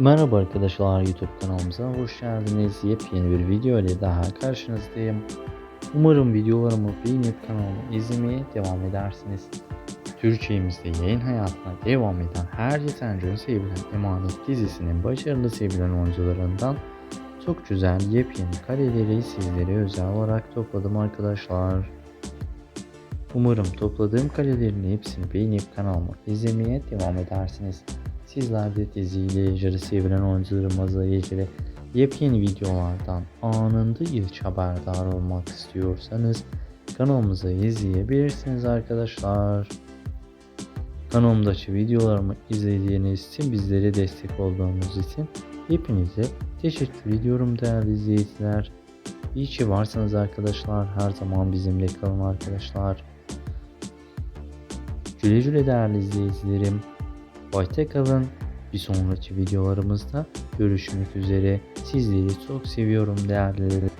Merhaba arkadaşlar YouTube kanalımıza hoş geldiniz. Yepyeni bir video ile daha karşınızdayım. Umarım videolarımı beğenip kanalımı izlemeye devam edersiniz. Türkçemizde yayın hayatına devam eden her yeterince sevilen Emanet dizisinin başarılı sevilen oyuncularından çok güzel yepyeni kareleri sizlere özel olarak topladım arkadaşlar. Umarım topladığım karelerin hepsini beğenip kanalımı izlemeye devam edersiniz. Sizler de diziyle sevilen oyuncularımızla ilgili yepyeni videolardan anında ilk haberdar olmak istiyorsanız kanalımızı izleyebilirsiniz arkadaşlar. Kanalımdaki videolarımı izlediğiniz için bizlere destek olduğunuz için hepinize teşekkür ediyorum değerli izleyiciler. İyi ki varsınız arkadaşlar. Her zaman bizimle kalın arkadaşlar. Güle güle değerli izleyicilerim. Hoşça kalın. Bir sonraki videolarımızda görüşmek üzere. Sizleri çok seviyorum değerli.